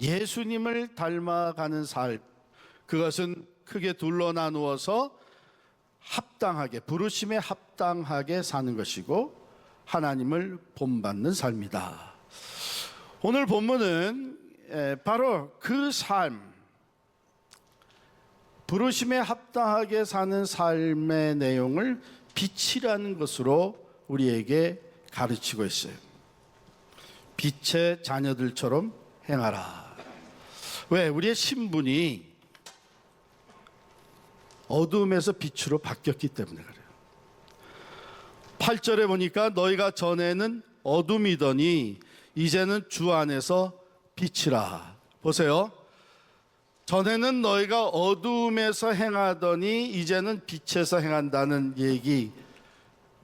예수님을 닮아가는 삶, 그것은 크게 둘로 나누어서 합당하게, 부르심에 합당하게 사는 것이고, 하나님을 본받는 삶이다. 오늘 본문은 에, 바로 그 삶, 부르심에 합당하게 사는 삶의 내용을 빛이라는 것으로 우리에게 가르치고 있어요. 빛의 자녀들처럼 행하라. 왜? 우리의 신분이 어둠에서 빛으로 바뀌었기 때문에 그래요. 8절에 보니까 너희가 전에는 어둠이더니 이제는 주 안에서 빛이라. 보세요. 전에는 너희가 어둠에서 행하더니 이제는 빛에서 행한다는 얘기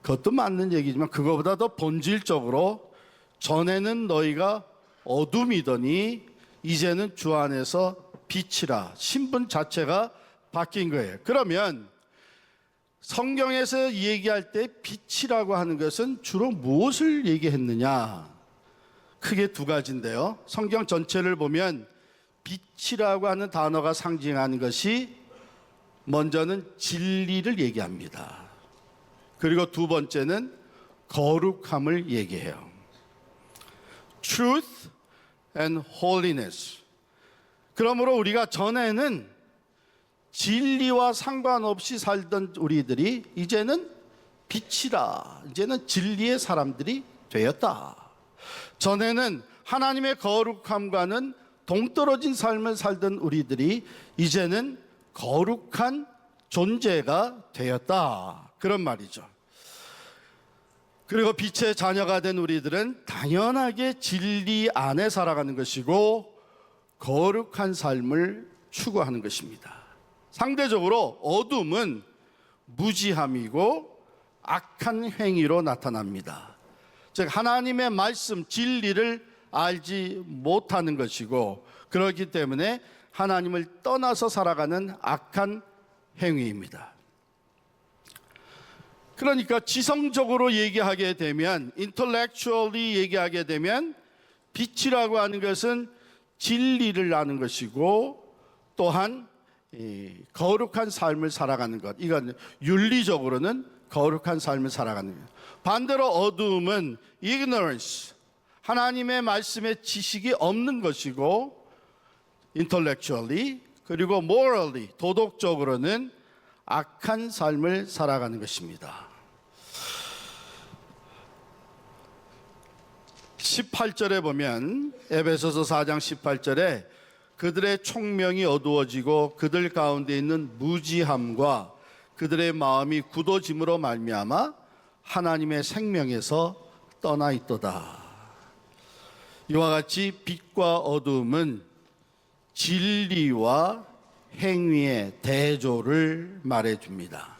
그것도 맞는 얘기지만 그거보다 더 본질적으로 전에는 너희가 어둠이더니 이제는 주 안에서 빛이라 신분 자체가 바뀐 거예요. 그러면 성경에서 얘기할 때 빛이라고 하는 것은 주로 무엇을 얘기했느냐? 크게 두 가지인데요. 성경 전체를 보면 빛이라고 하는 단어가 상징하는 것이 먼저는 진리를 얘기합니다. 그리고 두 번째는 거룩함을 얘기해요. Truth and holiness. 그러므로 우리가 전에는 진리와 상관없이 살던 우리들이 이제는 빛이라, 이제는 진리의 사람들이 되었다. 전에는 하나님의 거룩함과는 동떨어진 삶을 살던 우리들이 이제는 거룩한 존재가 되었다. 그런 말이죠. 그리고 빛의 자녀가 된 우리들은 당연하게 진리 안에 살아가는 것이고 거룩한 삶을 추구하는 것입니다. 상대적으로 어둠은 무지함이고 악한 행위로 나타납니다. 즉 하나님의 말씀 진리를 알지 못하는 것이고 그렇기 때문에 하나님을 떠나서 살아가는 악한 행위입니다. 그러니까 지성적으로 얘기하게 되면 intellectually 얘기하게 되면 빛이라고 하는 것은 진리를 아는 것이고 또한 이 거룩한 삶을 살아가는 것. 이건 윤리적으로는 거룩한 삶을 살아가는 것. 반대로 어두움은 ignorance. 하나님의 말씀에 지식이 없는 것이고 intellectually 그리고 morally 도덕적으로는 악한 삶을 살아가는 것입니다. 18절에 보면 에베소서 4장 18절에 그들의 총명이 어두워지고 그들 가운데 있는 무지함과 그들의 마음이 굳어짐으로 말미암아 하나님의 생명에서 떠나 있도다. 이와 같이 빛과 어둠은 진리와 행위의 대조를 말해 줍니다.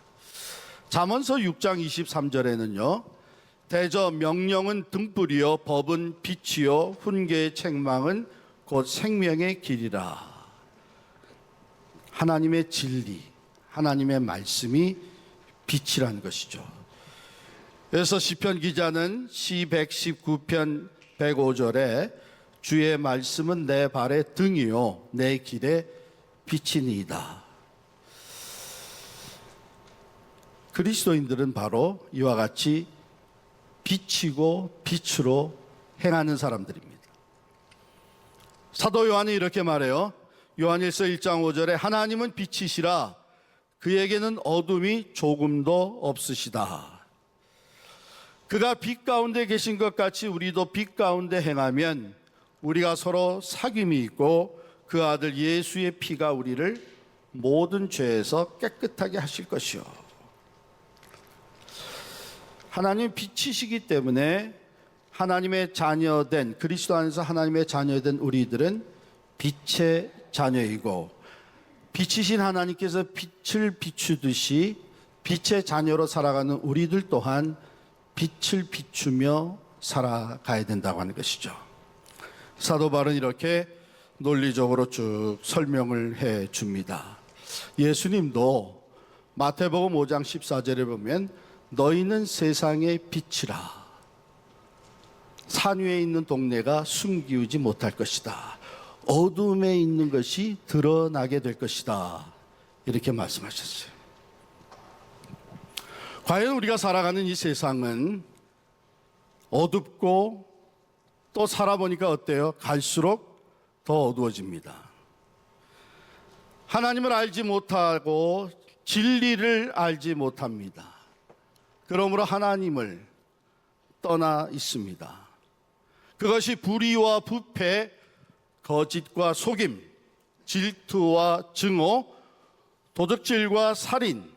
잠언서 6장 23절에는요. 대저 명령은 등불이요 법은 빛이요 훈계의 책망은 곧 생명의 길이라. 하나님의 진리, 하나님의 말씀이 빛이라는 것이죠. 그래서 시편 기자는 시 119편 105절에 주의 말씀은 내 발의 등이요 내 길에 빛이니이다. 그리스도인들은 바로 이와 같이 빛이고 빛으로 행하는 사람들입니다. 사도 요한이 이렇게 말해요. 요한일서 1장 5절에 하나님은 빛이시라 그에게는 어둠이 조금도 없으시다. 그가 빛 가운데 계신 것 같이 우리도 빛 가운데 행하면 우리가 서로 사귐이 있고 그 아들 예수의 피가 우리를 모든 죄에서 깨끗하게 하실 것이요. 하나님 빛이시기 때문에 하나님의 자녀된 그리스도 안에서 하나님의 자녀된 우리들은 빛의 자녀이고 빛이신 하나님께서 빛을 비추듯이 빛의 자녀로 살아가는 우리들 또한 빛을 비추며 살아가야 된다고 하는 것이죠. 사도 바울은 이렇게 논리적으로 쭉 설명을 해 줍니다. 예수님도 마태복음 5장 14절에 보면 너희는 세상의 빛이라. 산 위에 있는 동네가 숨기우지 못할 것이다. 어둠에 있는 것이 드러나게 될 것이다. 이렇게 말씀하셨어요. 과연 우리가 살아가는 이 세상은 어둡고 또 살아보니까 어때요? 갈수록 더 어두워집니다. 하나님을 알지 못하고 진리를 알지 못합니다. 그러므로 하나님을 떠나 있습니다. 그것이 불의와 부패, 거짓과 속임, 질투와 증오, 도둑질과 살인,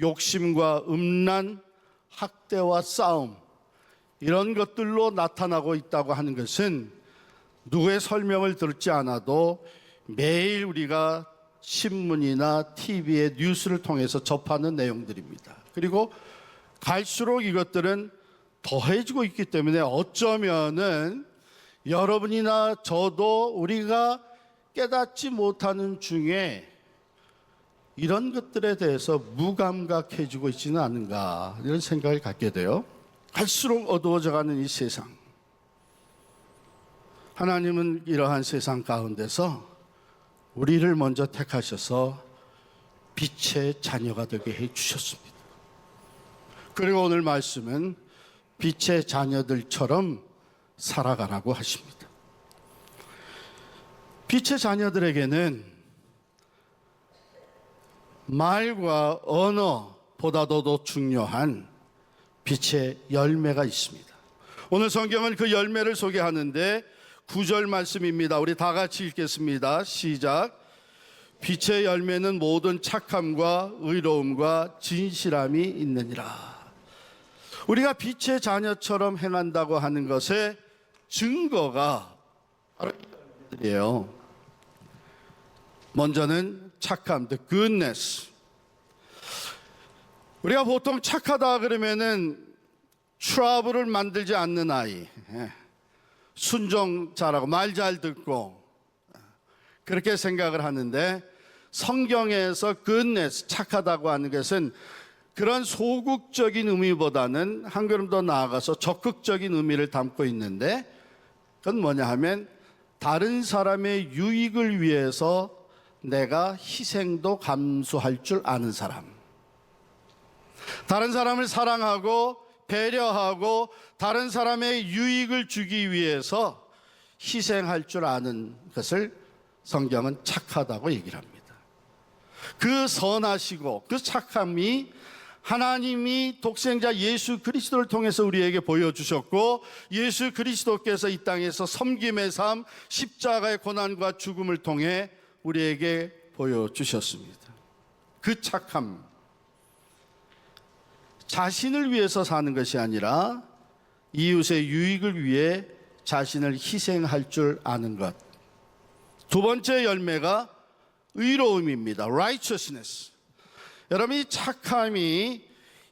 욕심과 음란, 학대와 싸움, 이런 것들로 나타나고 있다고 하는 것은 누구의 설명을 듣지 않아도 매일 우리가 신문이나 TV의 뉴스를 통해서 접하는 내용들입니다. 그리고 갈수록 이것들은 더해지고 있기 때문에 어쩌면은 여러분이나 저도 우리가 깨닫지 못하는 중에 이런 것들에 대해서 무감각해지고 있지는 않은가 이런 생각을 갖게 돼요. 갈수록 어두워져가는 이 세상. 하나님은 이러한 세상 가운데서 우리를 먼저 택하셔서 빛의 자녀가 되게 해 주셨습니다. 그리고 오늘 말씀은 빛의 자녀들처럼 살아가라고 하십니다. 빛의 자녀들에게는 말과 언어보다도 더 중요한 빛의 열매가 있습니다. 오늘 성경은 그 열매를 소개하는데 구절 말씀입니다. 우리 다 같이 읽겠습니다. 시작. 빛의 열매는 모든 착함과 의로움과 진실함이 있느니라. 우리가 빛의 자녀처럼 행한다고 하는 것의 증거가 바로 이예요. 먼저는 착함, the goodness. 우리가 보통 착하다 그러면은 트러블을 만들지 않는 아이, 예. 순종 잘하고 말 잘 듣고 그렇게 생각을 하는데 성경에서 goodness, 착하다고 하는 것은 그런 소극적인 의미보다는 한 걸음 더 나아가서 적극적인 의미를 담고 있는데 그건 뭐냐 하면 다른 사람의 유익을 위해서 내가 희생도 감수할 줄 아는 사람. 다른 사람을 사랑하고 배려하고 다른 사람의 유익을 주기 위해서 희생할 줄 아는 것을 성경은 착하다고 얘기를 합니다. 그 선하시고 그 착함이 하나님이 독생자 예수 그리스도를 통해서 우리에게 보여주셨고 예수 그리스도께서 이 땅에서 섬김의 삶, 십자가의 고난과 죽음을 통해 우리에게 보여주셨습니다. 그 착함, 자신을 위해서 사는 것이 아니라 이웃의 유익을 위해 자신을 희생할 줄 아는 것. 두 번째 열매가 의로움입니다. righteousness. 여러분 이 착함이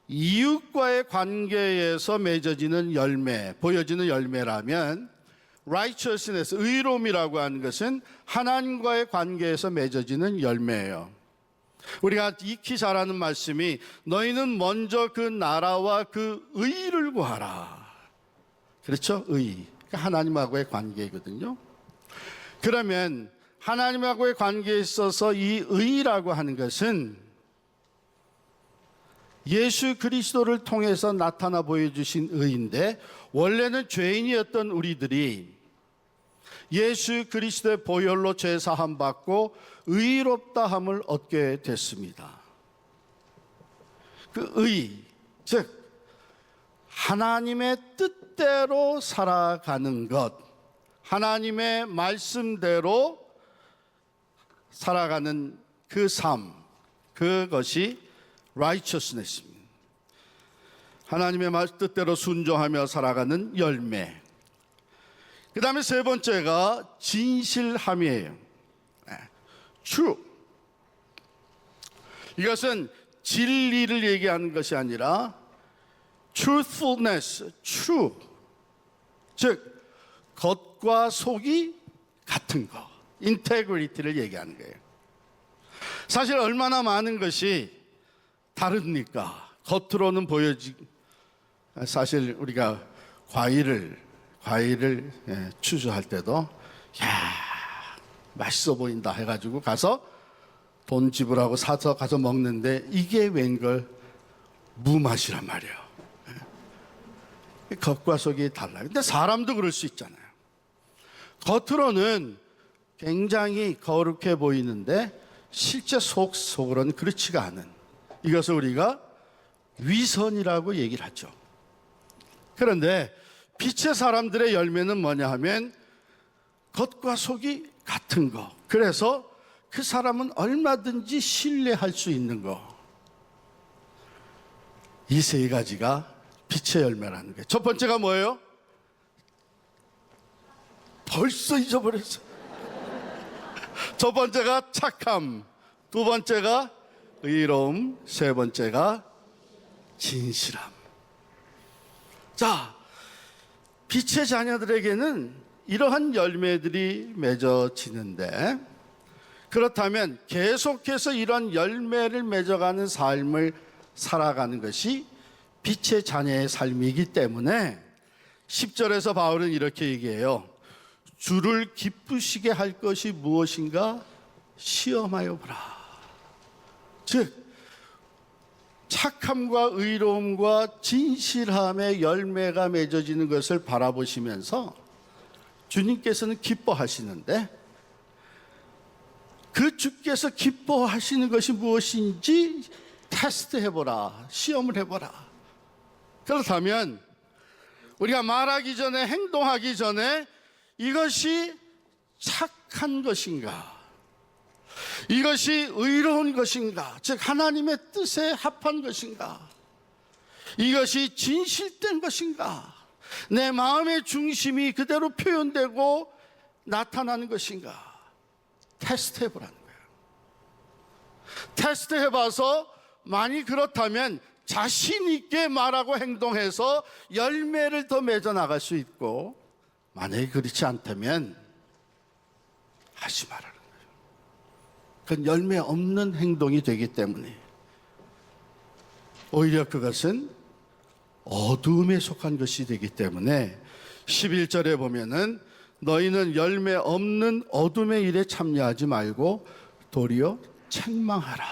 이웃과의 관계에서 맺어지는 열매, 보여지는 열매라면 righteousness, 의로움이라고 하는 것은 하나님과의 관계에서 맺어지는 열매예요. 우리가 익히 잘 아는 말씀이 너희는 먼저 그 나라와 그 의를 구하라. 그렇죠? 의. 그러니까 하나님하고의 관계이거든요. 그러면 하나님하고의 관계에 있어서 이 의라고 하는 것은 예수 그리스도를 통해서 나타나 보여주신 의인데 원래는 죄인이었던 우리들이 예수 그리스도의 보혈로 죄 사함 받고 의롭다 함을 얻게 됐습니다. 그 의, 즉 하나님의 뜻대로 살아가는 것, 하나님의 말씀대로 살아가는 그 삶, 그것이 righteousness입니다. 하나님의 말 뜻대로 순종하며 살아가는 열매. 그 다음에 세 번째가 진실함이에요. 네. true. 이것은 진리를 얘기하는 것이 아니라 truthfulness, true. 즉, 겉과 속이 같은 거. 인테그리티를 얘기하는 거예요. 사실 얼마나 많은 것이 다릅니까? 겉으로는 보여지 사실 우리가 과일을 과일을 예, 추수할 때도 야 맛있어 보인다 해가지고 가서 돈 지불하고 사서 가서 먹는데 이게 웬걸 무맛이란 말이에요. 예. 겉과 속이 달라요. 근데 사람도 그럴 수 있잖아요. 겉으로는 굉장히 거룩해 보이는데 실제 속 속으로는 그렇지가 않은 이것을 우리가 위선이라고 얘기를 하죠. 그런데 빛의 사람들의 열매는 뭐냐 하면 겉과 속이 같은 거. 그래서 그 사람은 얼마든지 신뢰할 수 있는 거. 이 세 가지가 빛의 열매라는 거예요. 첫 번째가 뭐예요? 벌써 잊어버렸어. 첫 번째가 착함, 두 번째가 의로움, 세 번째가 진실함. 자, 빛의 자녀들에게는 이러한 열매들이 맺어지는데 그렇다면 계속해서 이런 열매를 맺어가는 삶을 살아가는 것이 빛의 자녀의 삶이기 때문에 10절에서 바울은 이렇게 얘기해요. 주를 기쁘시게 할 것이 무엇인가 시험하여 보라. 즉 착함과 의로움과 진실함의 열매가 맺어지는 것을 바라보시면서 주님께서는 기뻐하시는데 그 주께서 기뻐하시는 것이 무엇인지 테스트 해보라, 시험을 해보라. 그렇다면 우리가 말하기 전에 행동하기 전에 이것이 착한 것인가? 이것이 의로운 것인가? 즉 하나님의 뜻에 합한 것인가? 이것이 진실된 것인가? 내 마음의 중심이 그대로 표현되고 나타나는 것인가? 테스트 해보라는 거예요. 테스트 해봐서 만이 그렇다면 자신 있게 말하고 행동해서 열매를 더 맺어 나갈 수 있고 만약에 그렇지 않다면 하지 말아라. 그건 열매 없는 행동이 되기 때문에 오히려 그것은 어두움에 속한 것이 되기 때문에 11절에 보면은 너희는 열매 없는 어둠의 일에 참여하지 말고 도리어 책망하라.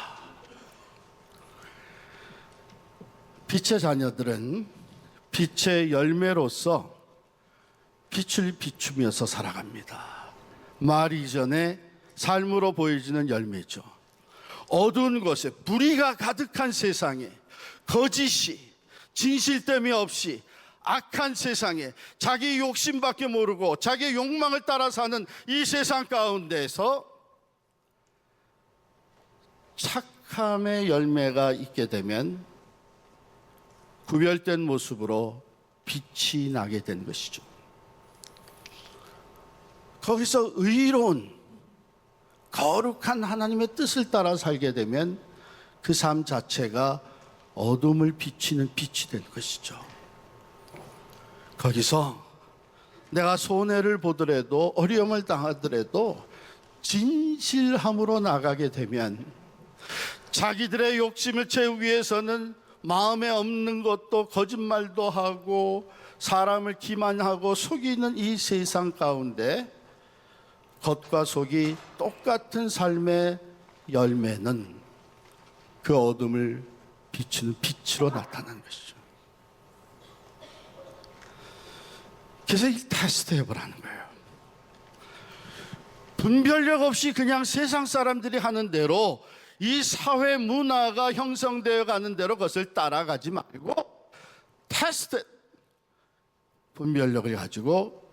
빛의 자녀들은 빛의 열매로서 빛을 비추면서 살아갑니다. 말 이전에 삶으로 보여지는 열매죠. 어두운 곳에 불의가 가득한 세상에 거짓이 진실됨이 없이 악한 세상에 자기 욕심밖에 모르고 자기 욕망을 따라 사는 이 세상 가운데서 착함의 열매가 있게 되면 구별된 모습으로 빛이 나게 된 것이죠. 거기서 의로운 거룩한 하나님의 뜻을 따라 살게 되면 그 삶 자체가 어둠을 비치는 빛이 된 것이죠. 거기서 내가 손해를 보더라도 어려움을 당하더라도 진실함으로 나가게 되면 자기들의 욕심을 채우기 위해서는 마음에 없는 것도 거짓말도 하고 사람을 기만하고 속이는 이 세상 가운데 겉과 속이 똑같은 삶의 열매는 그 어둠을 비추는 빛으로 나타나는 것이죠. 그래서 이 테스트 해보라는 거예요. 분별력 없이 그냥 세상 사람들이 하는 대로 이 사회 문화가 형성되어 가는 대로 그것을 따라가지 말고 테스트 분별력을 가지고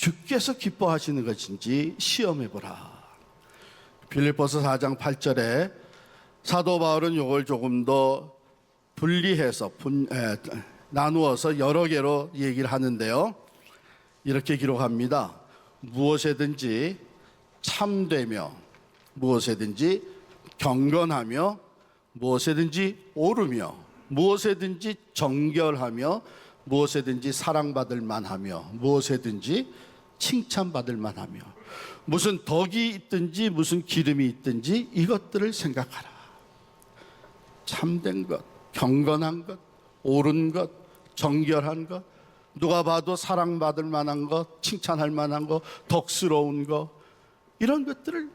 주께서 기뻐하시는 것인지 시험해 보라. 빌립보서 4장 8절에 사도 바울은 이걸 조금 더 분리해서 분, 에, 나누어서 여러 개로 얘기를 하는데요. 이렇게 기록합니다. 무엇에든지 참되며 무엇에든지 경건하며 무엇에든지 오르며 무엇에든지 정결하며 무엇에든지 사랑받을 만하며 무엇에든지 칭찬받을 만하며 무슨 덕이 있든지 무슨 기름이 있든지 이것들을 생각하라. 참된 것, 경건한 것, 옳은 것, 정결한 것, 누가 봐도 사랑받을 만한 것, 칭찬할 만한 것, 덕스러운 것, 이런 것들을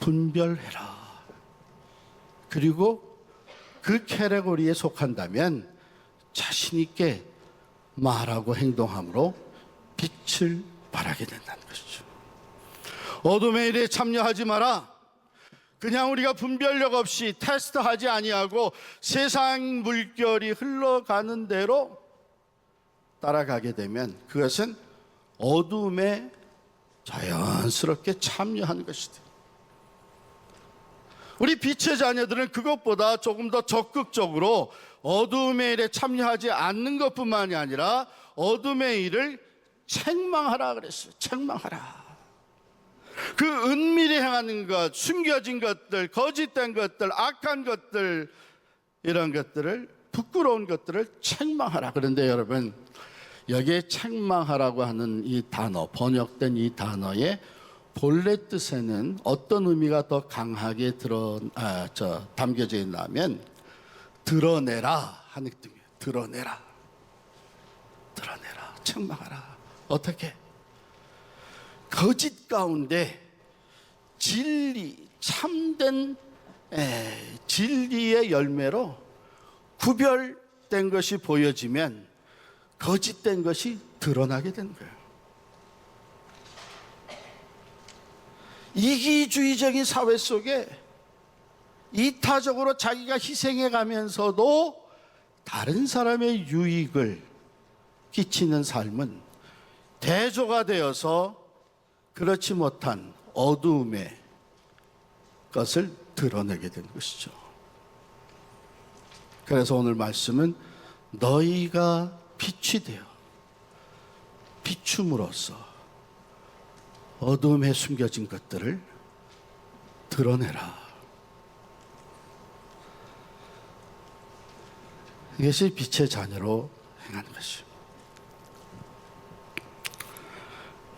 분별해라. 그리고 그 캐레고리에 속한다면 자신 있게 말하고 행동함으로 빛을 발하게 된다는 것이죠. 어둠의 일에 참여하지 마라. 그냥 우리가 분별력 없이 테스트하지 아니하고 세상 물결이 흘러가는 대로 따라가게 되면 그것은 어둠에 자연스럽게 참여하는 것이다. 우리 빛의 자녀들은 그것보다 조금 더 적극적으로 어둠의 일에 참여하지 않는 것뿐만이 아니라 어둠의 일을 책망하라 그랬어요. 책망하라. 그 은밀히 행하는 것, 숨겨진 것들, 거짓된 것들, 악한 것들 이런 것들을 부끄러운 것들을 책망하라. 그런데 여러분 여기에 책망하라고 하는 이 단어, 번역된 이 단어의 본래 뜻에는 어떤 의미가 더 강하게 드러, 아, 저, 담겨져 있냐면 드러내라 하는 뜻이에요. 드러내라. 드러내라. 책망하라. 어떻게? 거짓 가운데 진리, 참된 에, 진리의 열매로 구별된 것이 보여지면 거짓된 것이 드러나게 되는 거예요. 이기주의적인 사회 속에 이타적으로 자기가 희생해 가면서도 다른 사람의 유익을 끼치는 삶은 대조가 되어서 그렇지 못한 어두움의 것을 드러내게 된 것이죠. 그래서 오늘 말씀은 너희가 빛이 되어 비춤으로써 어둠에 숨겨진 것들을 드러내라. 이것이 빛의 자녀로 행하는 것입니다.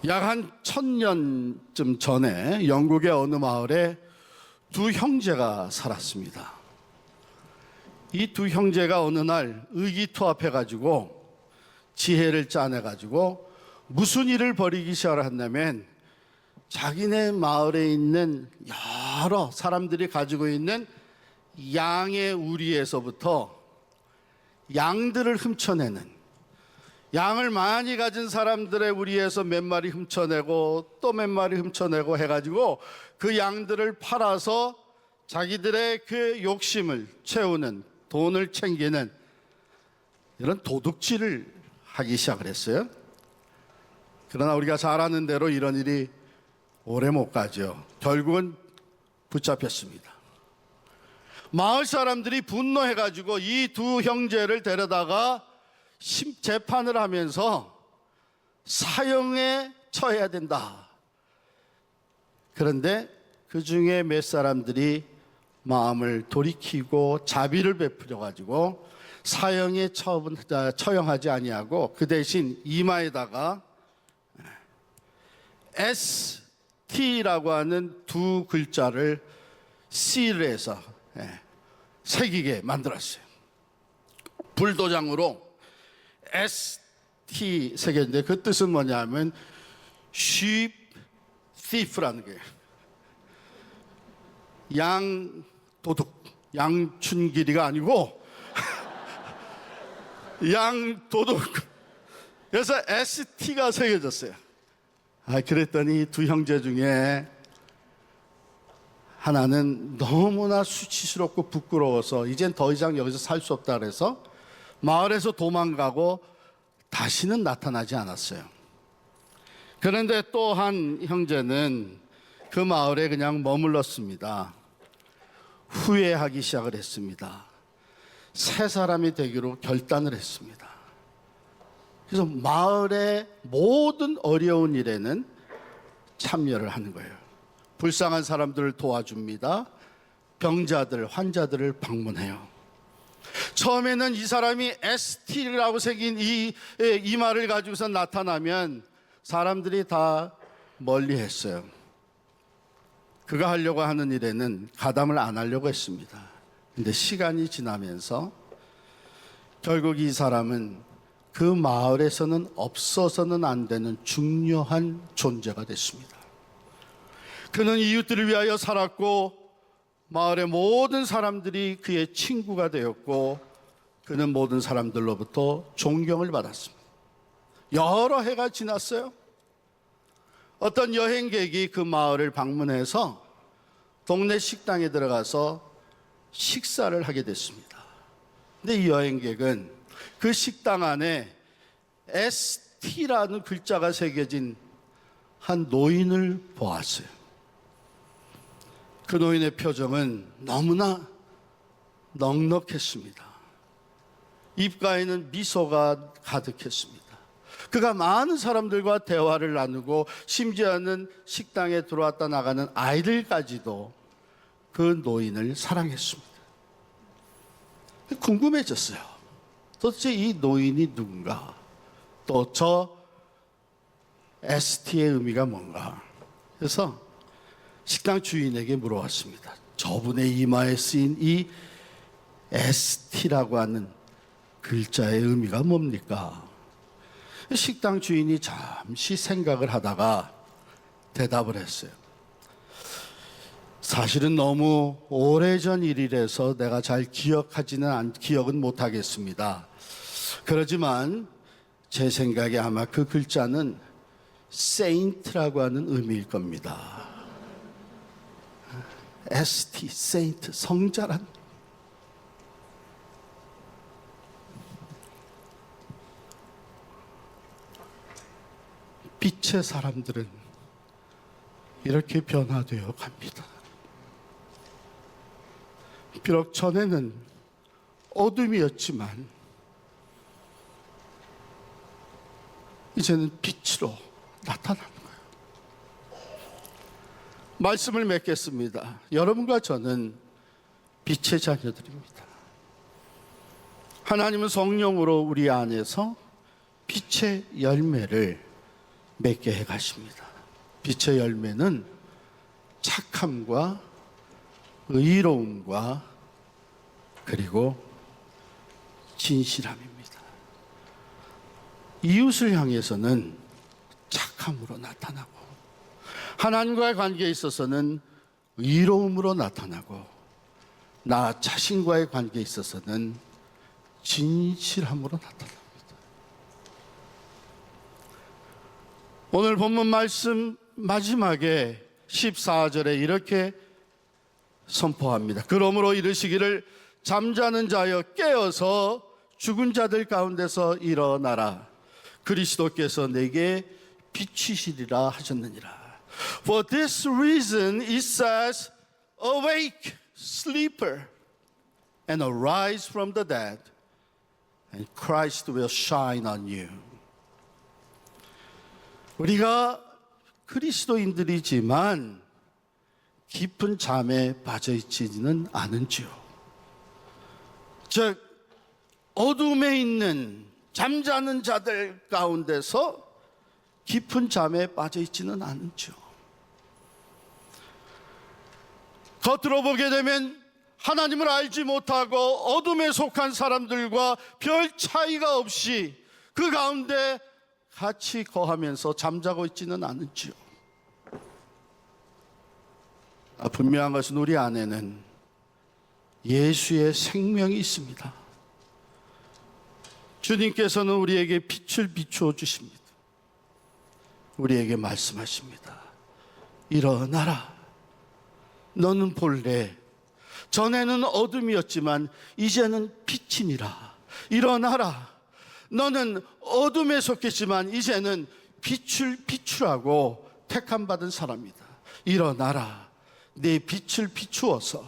약한 천년쯤 전에 영국의 어느 마을에 두 형제가 살았습니다. 이 두 형제가 어느 날 의기투합해 가지고 지혜를 짜내 가지고 무슨 일을 벌이기 시작을 한다면 자기네 마을에 있는 여러 사람들이 가지고 있는 양의 우리에서부터 양들을 훔쳐내는 양을 많이 가진 사람들의 우리에서 몇 마리 훔쳐내고 또 몇 마리 훔쳐내고 해가지고 그 양들을 팔아서 자기들의 그 욕심을 채우는 돈을 챙기는 이런 도둑질을 하기 시작을 했어요. 그러나 우리가 잘 아는 대로 이런 일이 오래 못 가죠. 결국은 붙잡혔습니다. 마을 사람들이 분노해가지고 이 두 형제를 데려다가 심- 재판을 하면서 사형에 처해야 된다. 그런데 그 중에 몇 사람들이 마음을 돌이키고 자비를 베풀어 가지고 사형에 처분, 아, 처형하지 아니하고 그 대신 이마에다가 ST라고 하는 두 글자를 C를 해서 예, 새기게 만들었어요. 불도장으로 ST 새겼는데 그 뜻은 뭐냐면 sheep thief라는 거예요. 양 도둑, 양춘길이가 아니고 양 도둑. 그래서 ST가 새겨졌어요. 아, 그랬더니 두 형제 중에 하나는 너무나 수치스럽고 부끄러워서 이젠 더 이상 여기서 살 수 없다 그래서 마을에서 도망가고 다시는 나타나지 않았어요. 그런데 또 한 형제는 그 마을에 그냥 머물렀습니다. 후회하기 시작을 했습니다. 새 사람이 되기로 결단을 했습니다. 그래서 마을의 모든 어려운 일에는 참여를 하는 거예요. 불쌍한 사람들을 도와줍니다. 병자들, 환자들을 방문해요. 처음에는 이 사람이 ST라고 새긴 이, 이 말을 가지고서 나타나면 사람들이 다 멀리 했어요. 그가 하려고 하는 일에는 가담을 안 하려고 했습니다. 근데 시간이 지나면서 결국 이 사람은 그 마을에서는 없어서는 안 되는 중요한 존재가 됐습니다. 그는 이웃들을 위하여 살았고 마을의 모든 사람들이 그의 친구가 되었고 그는 모든 사람들로부터 존경을 받았습니다. 여러 해가 지났어요. 어떤 여행객이 그 마을을 방문해서 동네 식당에 들어가서 식사를 하게 됐습니다. 근데 이 여행객은 그 식당 안에 ST라는 글자가 새겨진 한 노인을 보았어요. 그 노인의 표정은 너무나 넉넉했습니다. 입가에는 미소가 가득했습니다. 그가 많은 사람들과 대화를 나누고 심지어는 식당에 들어왔다 나가는 아이들까지도 그 노인을 사랑했습니다. 궁금해졌어요. 도대체 이 노인이 누군가? 또 저 ST의 의미가 뭔가? 그래서 식당 주인에게 물어봤습니다. 저분의 이마에 쓰인 이 ST라고 하는 글자의 의미가 뭡니까? 식당 주인이 잠시 생각을 하다가 대답을 했어요. 사실은 너무 오래전 일이라서 내가 잘 기억하지는 않, 기억은 못하겠습니다. 그러지만 제 생각에 아마 그 글자는 saint라고 하는 의미일 겁니다. ST, saint, 성자란. 빛의 사람들은 이렇게 변화되어 갑니다. 비록 전에는 어둠이었지만 이제는 빛으로 거예요. 말씀을 맺겠습니다. 여러분과 저는 빛의 자녀들입니다. 하나님은 성령으로 우리 안에서 빛의 열매를 맺게 해 가십니다. 빛의 열매는 착함과 의로움과 그리고 진실함입니다. 이웃을 향해서는 착함으로 나타나고 하나님과의 관계에 있어서는 의로움으로 나타나고 나 자신과의 관계에 있어서는 진실함으로 나타납니다. 오늘 본문 말씀 마지막에 14절에 이렇게 선포합니다. 그러므로 이르시기를 잠자는 자여 깨어서 죽은 자들 가운데서 일어나라. 그리스도께서 내게 비치시리라 하셨느니라. For this reason it says, Awake, sleeper, and arise from the dead, and Christ will shine on you. 우리가 그리스도인들이지만 깊은 잠에 빠져 있지는 않은지요. 즉 어둠에 있는 잠자는 자들 가운데서 깊은 잠에 빠져 있지는 않은지요. 겉으로 보게 되면 하나님을 알지 못하고 어둠에 속한 사람들과 별 차이가 없이 그 가운데 같이 거하면서 잠자고 있지는 않은지요. 아, 분명한 것은 우리 안에는 예수의 생명이 있습니다. 주님께서는 우리에게 빛을 비추어 주십니다. 우리에게 말씀하십니다. 일어나라. 너는 본래 전에는 어둠이었지만 이제는 빛이니라. 일어나라. 너는 어둠에 속했지만 이제는 빛을 비추라고 택함 받은 사람이다. 일어나라. 내 빛을 비추어서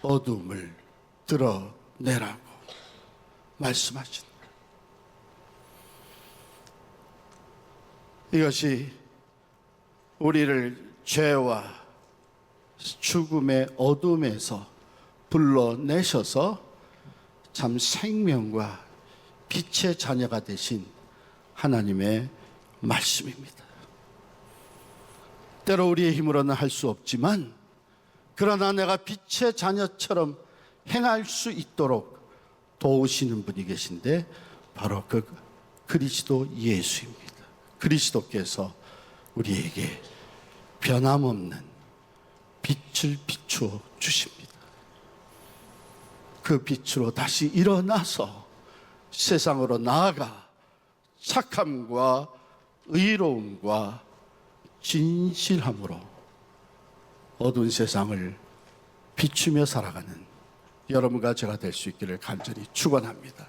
어둠을 드러내라고 말씀하신 이것이 우리를 죄와 죽음의 어둠에서 불러내셔서 참 생명과 빛의 자녀가 되신 하나님의 말씀입니다. 때로 우리의 힘으로는 할 수 없지만 그러나 내가 빛의 자녀처럼 행할 수 있도록 도우시는 분이 계신데 바로 그 그리스도 예수입니다. 그리스도께서 우리에게 변함없는 빛을 비추어 주십니다. 그 빛으로 다시 일어나서 세상으로 나아가 착함과 의로움과 진실함으로 어두운 세상을 비추며 살아가는 여러분과 제가 될 수 있기를 간절히 축원합니다.